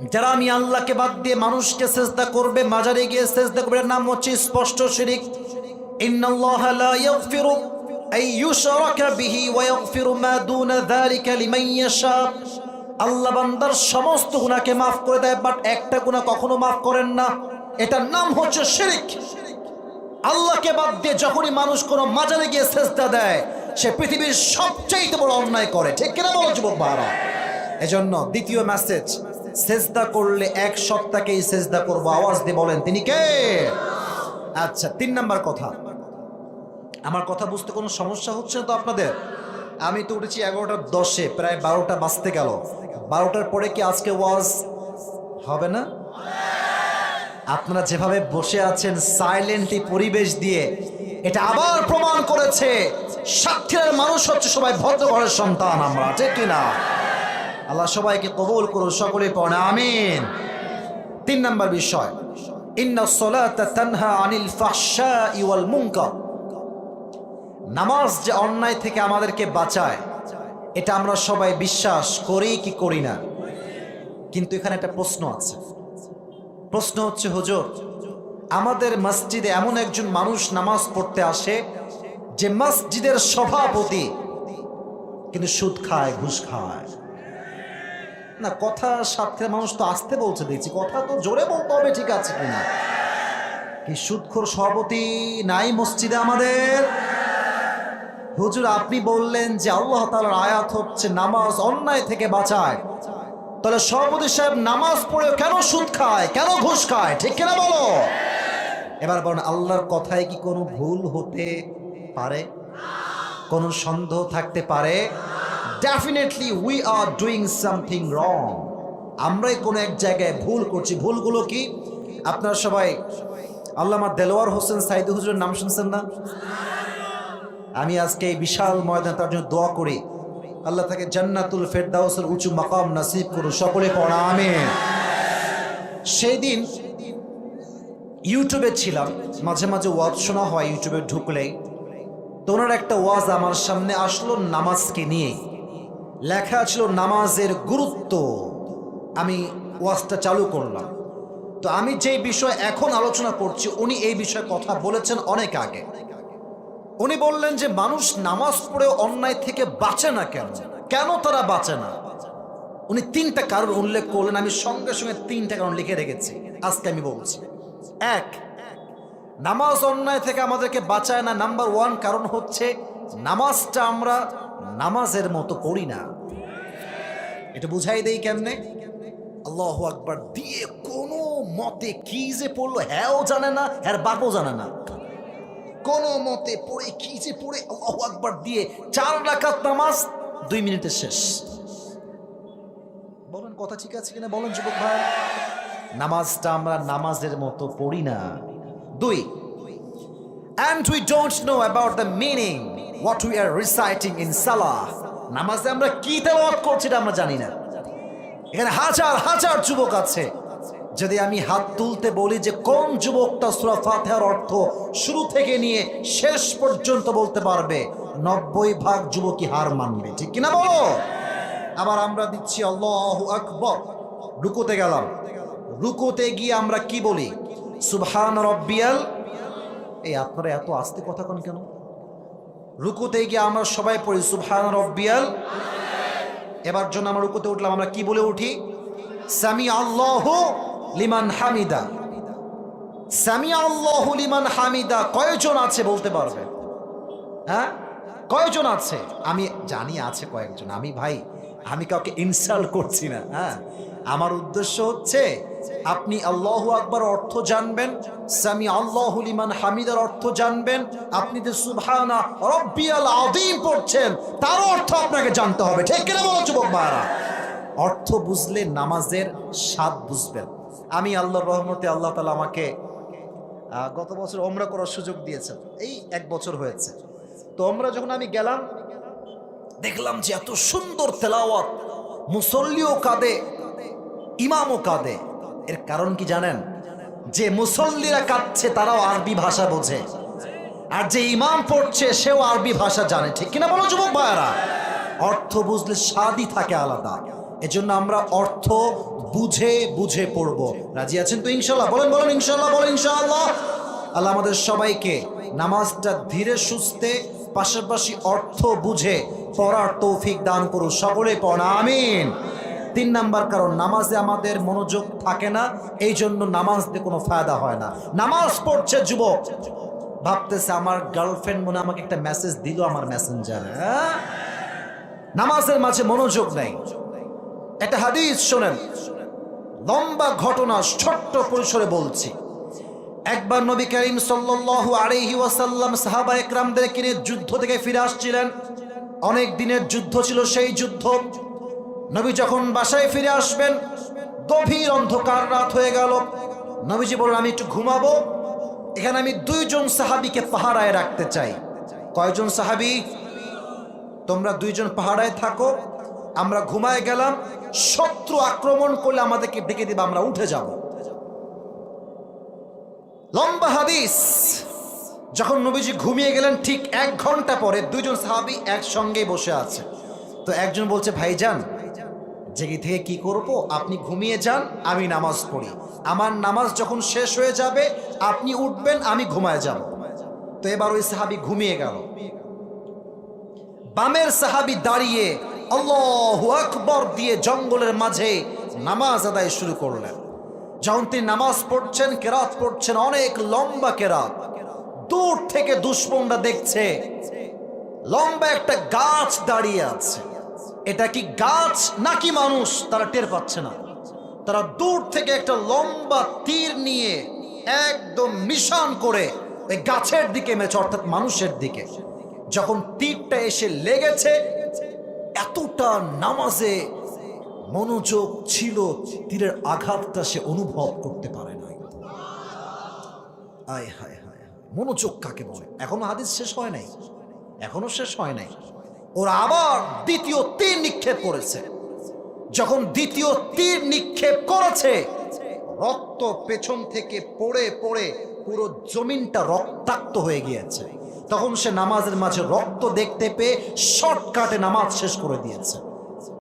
যারা আমি আল্লাহকে বাদ দিয়ে মানুষকে সেজদা করবে, মাজারে গিয়ে সেজদা করবে নাম হচ্ছে স্পষ্ট শিরিক। আল্লাহ বান্দার সমস্ত মাফ করে দেয়, বাট একটা মাফ করেন না। এটার নাম হচ্ছে আল্লাহকে বাদ দিয়ে যখনই মানুষ কোনো মাজারে গিয়ে সেজদা দেয়, সে পৃথিবীর সবচাইতে বড় অন্যায় করে। ঠিক কিনা বলো, যুবক ভাইরা? এজন্য দ্বিতীয় মেসেজ সেজদা করলে এক সত্তাকেই সেজদা করব। আওয়াজ দিয়ে বলেন, তিনি কে? আচ্ছা তিন নাম্বার কথা। আমার কথা বুঝতে কোনো সমস্যা হচ্ছে না তো আপনাদের? আমি তো উঠেছি এগারোটার দশে, প্রায় বারোটা বাজতে গেল। বারোটার পরে কি আজকে ওয়াজ হবে না? আপনারা যেভাবে বসে আছেন সাইলেন্টলি পরিবেশ দিয়ে, এটা আবার প্রমাণ করেছে সাক্ষীর মানুষ হচ্ছে সবাই ভদ্র ঘরের সন্তান আমরা, ঠিক কিনা? আল্লাহ সবাইকে কবুল করুন, সকলে পড়ে, আমিন। তিন নম্বর বিষয় নামাজ যে অন্যায় থেকে আমাদেরকে বাঁচায়, এটা আমরা সবাই বিশ্বাস করি কি করি না? কিন্তু এখানে একটা প্রশ্ন আছে। প্রশ্ন হচ্ছে, হুজুর, আমাদের মসজিদে এমন একজন মানুষ নামাজ পড়তে আসে যে মসজিদের সভাপতি কিন্তু সুদ খায়, ঘুষ খায়। না, কথা সাথে মানুষ তো আসতে বলছে দেখছি। কথা তো জোরে বলতে হবে, ঠিক আছে কিনা? কি সুদখোর সভাপতি নাই মসজিদে আমাদের? হুজুর, আপনি বললেন যে আল্লাহ তালার আয়াত হচ্ছে, নামাজ অন্যায় থেকে বাঁচায়। তাহলে সভাপতি সাহেব নামাজ পড়ে কেন সুদ খায়, কেন ঘুষ খায়, ঠিক কিনা বলো? এবার বলেন, আল্লাহর কথায় কি কোনো ভুল হতে পারে? কোনো সন্দেহ থাকতে পারে? Definitely we are doing something wrong আমরাই কোনো এক জায়গায় ভুল করছি। ভুলগুলো কি? আপনারা সবাই আল্লামা দেলোয়ার হোসেন সাইদু হুজুরের নাম শুনছেন না? আমি আজকে এই বিশাল ময়দান তার জন্য দোয়া করি। আল্লাহ তাকে জান্নাতুল ফেরদাউসের উঁচু মাকাম নাসিব করুন সকলে পড়া আমি সেই দিন ইউটিউবে ছিলাম। মাঝে মাঝে ওয়াজ শোনা হয়, ইউটিউবে ঢুকলে তো ওনার একটা ওয়াজ আমার সামনে আসলো নামাজকে নিয়ে লেখা ছিল নামাজের গুরুত্ব। আমি ওয়াজটা চালু করলাম। তো আমি যেই বিষয় এখন আলোচনা করছি, উনি এই বিষয়ে কথা বলেছেন অনেক আগে। উনি বললেন যে, মানুষ নামাজ পড়ে অন্যায় থেকে বাঁচে না কেন? কেন তারা বাঁচে না? উনি তিনটা কারণ উল্লেখ করলেন। আমি সঙ্গে সঙ্গে তিনটা কারণ লিখে রেখেছি। আজকে আমি বলছি। এক, নামাজ অন্যায় থেকে আমাদেরকে বাঁচায় না। নাম্বার ওয়ান কারণ হচ্ছে, নামাজটা আমরা নামাজের মতো পড়ি না। এটা বুঝাই দেই কেমনে? আল্লাহ আকবার দিয়ে কোনো মতে কি যে পড়ল হ্যাঁও জানে না হ্যাঁ বাপও জানে না। কোন মতে পড়ে কি যে পড়ে আল্লাহ আকবার দিয়ে চার রাকাত নামাজ দুই মিনিটে শেষ। বলেন, কথা ঠিক আছে কিনা বলেন যুবক ভাই? নামাজটা আমরা নামাজের মতো পড়ি না। দুই, and we don't know about the meaning what we are reciting in salah. নামাজে আমরা কি তেলাওয়াত করছি এটা আমরা জানি না। এখানে হাজার হাজার যুবক আছে। যদি আমি হাত তুলতে বলি যে কোন যুবকটা সুরা ফাতিহার অর্থ শুরু থেকে নিয়ে শেষ পর্যন্ত বলতে পারবে, নব্বই ভাগ যুবকই হার মানবে। ঠিক কিনা বলো? আবার আমরা দিচ্ছি আল্লাহ আকবর। রুকুতে গেলাম। রুকুতে গিয়ে আমরা কি বলি? সুবহান রব্বিয়াল। এই আপনারা এত আস্তে কথা কোন কেন? রুকুতে গিয়ে আমরা সবাই পড়ি, সুবহান রব্বিয়াল। এবার জন্য আমরা রুকুতে উঠলাম, আমরা কি বলে উঠি? সামি আল্লাহ লিমান হামিদা। সামি আল্লাহ লিমান হামিদা। কয়জন আছে বলতে পারবে? হ্যাঁ? কয়জন আছে? আমি জানি আছে কয়েকজন। আমি ভাই, আমি কাউকে ইনসাল্ট করছি না হ্যাঁ? আমার উদ্দেশ্য হচ্ছে আপনি আল্লাহ আকবার অর্থ জানবেন, সামি আল্লাহ লিমান হামিদার অর্থ জানবেন, আপনি যে সুবহানা রব্বিয়াল আযীম পড়ছেন, তার অর্থ আপনাকে জানতে হবে। ঠিক কিনা বলো, যুবক ভাইরা? অর্থ বুঝলে নামাজের স্বাদ বুঝবেন। আমি আল্লাহর রহমতে আল্লাহ তালা আমাকে গত বছর ওমরা করার সুযোগ দিয়েছেন। এই এক বছর হয়েছে। তো ওমরা যখন আমি গেলাম, দেখলাম যে এত সুন্দর তেলাওয়াত, মুসল্লিও কাঁদে, ইমামও কাঁদে। এর কারণ কি জানেন? যে মুসল্লিরা কাঁদছে, তারাও আরবি ভাষা বোঝে। আর যে ইমাম পড়ছে, সেও আরবি ভাষা জানে, ঠিক কিনা বলো যুবক ভাইয়ারা? অর্থ বুঝলে স্বাদই থাকে আলাদা। এজন্য আমরা অর্থ বুঝে বুঝে পড়ব। রাজি আছেন তো ইনশাল্লাহ? বলেন বলেন, ইনশাল্লাহ বলেন, ইনশাল্লাহ। আল্লাহ আমাদের সবাইকে নামাজটা ধীরে, সুস্থে, পাশাপাশি অর্থ বুঝে পড়ার তৌফিক দান করুন। সকলে পড়া আমিন। তিন নাম্বার কারণ, নামাজে আমাদের মনোযোগ থাকে না এই জন্য নামাজ দিয়ে কোনো ফায়দা হয় না। নামাজ পড়ছে যুবক। ভাবতেছে, আমার গার্লফ্রেন্ড মনে আমাকে একটা মেসেজ দিল আমার মেসেঞ্জারে হ্যাঁ? নামাজের মাঝে মনোযোগ নেই। একটা হাদিস শোনেন। লম্বা ঘটনা, ছোট্ট পরিসরে বলছি। একবার নবী করিম সাল্লাল্লাহু আলাইহি ওয়াসাল্লাম সাহাবা একরামদের কিনে যুদ্ধ থেকে ফিরে আসছিলেন। অনেক দিনের যুদ্ধ ছিল সেই যুদ্ধ। নবী যখন বাসায় ফিরে আসবেন, গভীর অন্ধকার রাত হয়ে গেল। নবীজি বললেন, আমি একটু ঘুমাবো। এখানে আমি দুইজন সাহাবীকে পাহারায় রাখতে চাই। কয়জন সাহাবী? তোমরা দুইজন পাহাড়ায় থাকো। আমরা ঘুমায় গেলাম। শত্রু আক্রমণ করলে আমাদেরকে ডেকে দিবে, আমরা উঠে যাব। লম্বা হাদিস। যখন নবীজি ঘুমিয়ে গেলেন, ঠিক এক ঘণ্টা পরে দুইজন সাহাবি একসঙ্গে বসে আছে। তো একজন বলছে, ভাইজান জেগে থেকে কি করব? আপনি ঘুমিয়ে যান, আমি নামাজ পড়ি। আমার নামাজ যখন শেষ হয়ে যাবে, আপনি উঠবেন, আমি ঘুমায় যাব। তো এবার ওই সাহাবি ঘুমিয়ে গেল। বামের সাহাবি দাঁড়িয়ে আল্লাহু আকবর দিয়ে জঙ্গলের মাঝে নামাজ আদায় শুরু করলেন। যখন তিনি নামাজ পড়ছেন, কেরাত পড়ছেন, অনেক লম্বা কেরাত। দূর থেকে দুশ্মনরা দেখছে, লম্বা একটা গাছ দাঁড়িয়ে আছে। এটা কি গাছ নাকি মানুষ? তারা টের পাচ্ছে না। তারা দূর থেকে একটা লম্বা তীর নিয়ে একদম নিশান করে ওই গাছের দিকে মেছে অর্থাৎ মানুষের দিকে। যখন তীরটা এসে লেগেছে, এতটা নামাজে মনোযোগ ছিল, তীরের আঘাতটা সে অনুভব করতে পারে নাই। আয় হায় হায়। মনোযোগ কাকে বলে? এখনও হাদিস শেষ হয় নাই? এখনও শেষ হয় নাই? ওরা আবার দ্বিতীয় তীর নিক্ষেপ করেছে। যখন দ্বিতীয় তীর নিক্ষেপ করেছে, রক্ত পেছন থেকে পড়ে পড়ে পুরো জমিনটা রক্তাক্ত হয়ে গিয়েছে। তখন সে নামাজের মাঝে রক্ত দেখতে পেয়ে শর্টকাটে নামাজ শেষ করে দিয়েছে।